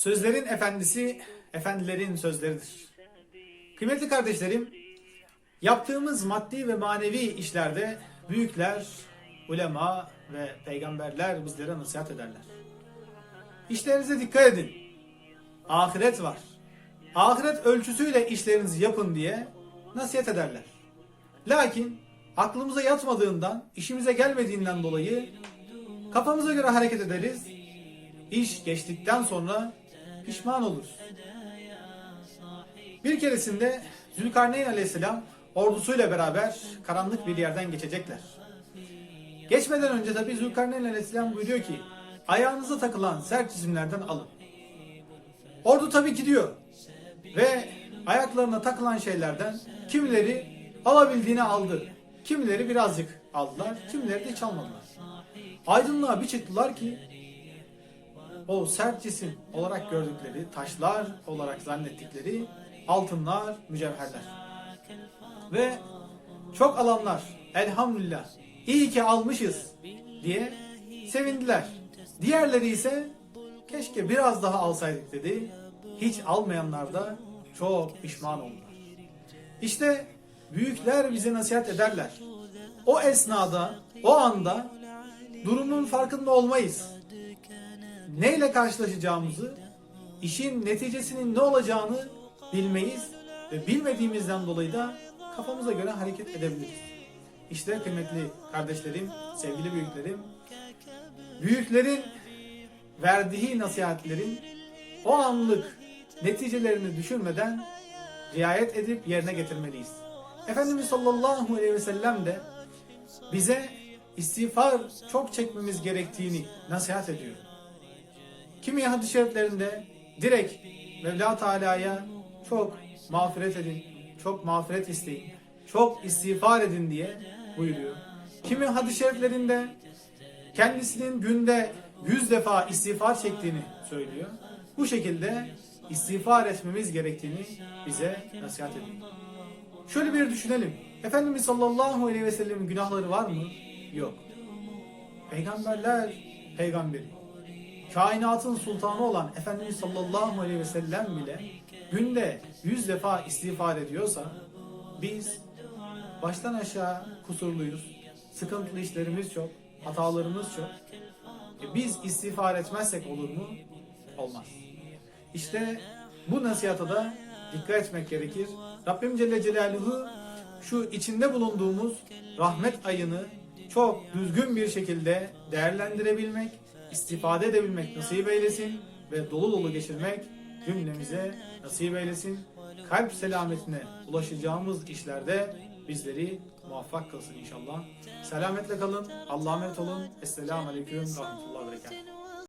Sözlerin efendisi, efendilerin sözleridir. Kıymetli kardeşlerim, yaptığımız maddi ve manevi işlerde büyükler, ulema ve peygamberler bizlere nasihat ederler. İşlerinize dikkat edin. Ahiret var. Ahiret ölçüsüyle işlerinizi yapın diye nasihat ederler. Lakin aklımıza yatmadığından, işimize gelmediğinden dolayı kafamıza göre hareket ederiz. İş geçtikten sonra pişman oluruz. Bir keresinde Zülkarneyn aleyhisselam ordusuyla beraber karanlık bir yerden geçecekler. Geçmeden önce tabi Zülkarneyn aleyhisselam buyuruyor ki ayağınıza takılan sert cisimlerden alın. Ordu tabi gidiyor ve ayaklarına takılan şeylerden kimileri alabildiğini aldı. Kimileri birazcık aldılar, kimileri de hiç almadılar. Aydınlığa bir çıktılar ki o sert cisim olarak gördükleri, taşlar olarak zannettikleri altınlar, mücevherler. Ve çok alanlar elhamdülillah iyi ki almışız diye sevindiler. Diğerleri ise keşke biraz daha alsaydık dedi. Hiç almayanlar da çok pişman oldular. İşte büyükler bize nasihat ederler. O esnada, o anda durumun farkında olmayız. Neyle karşılaşacağımızı, işin neticesinin ne olacağını bilmeyiz ve bilmediğimizden dolayı da kafamıza göre hareket edebiliriz. İşte kıymetli kardeşlerim, sevgili büyüklerim, büyüklerin verdiği nasihatlerin o anlık neticelerini düşünmeden riayet edip yerine getirmeliyiz. Efendimiz sallallahu aleyhi ve sellem de bize istiğfar çok çekmemiz gerektiğini nasihat ediyor. Kimi hadis-i şeriflerinde direkt Mevla Teala'ya çok mağfiret edin, çok mağfiret isteyin, çok istiğfar edin diye buyuruyor. Kimi hadis-i şeriflerinde kendisinin günde yüz defa istiğfar çektiğini söylüyor. Bu şekilde istiğfar etmemiz gerektiğini bize nasihat ediyor. Şöyle bir düşünelim. Efendimiz sallallahu aleyhi ve sellemin günahları var mı? Yok. Peygamberler peygamberi. Kainatın sultanı olan Efendimiz sallallahu aleyhi ve sellem bile günde yüz defa istiğfar ediyorsa biz baştan aşağı kusurluyuz. Sıkıntılı işlerimiz çok. Hatalarımız çok. E biz istiğfar etmezsek olur mu? Olmaz. İşte bu nasihata da dikkat etmek gerekir. Rabbim Celle Celaluhu şu içinde bulunduğumuz rahmet ayını çok düzgün bir şekilde değerlendirebilmek, istifade edebilmek nasip eylesin ve dolu dolu geçirmek cümlemize nasip eylesin. Kalp selametine ulaşacağımız işlerde bizleri muvaffak kılsın inşallah. Selametle kalın. Allah'a emanet olun. Esselamu Aleyküm. Rahmetullah.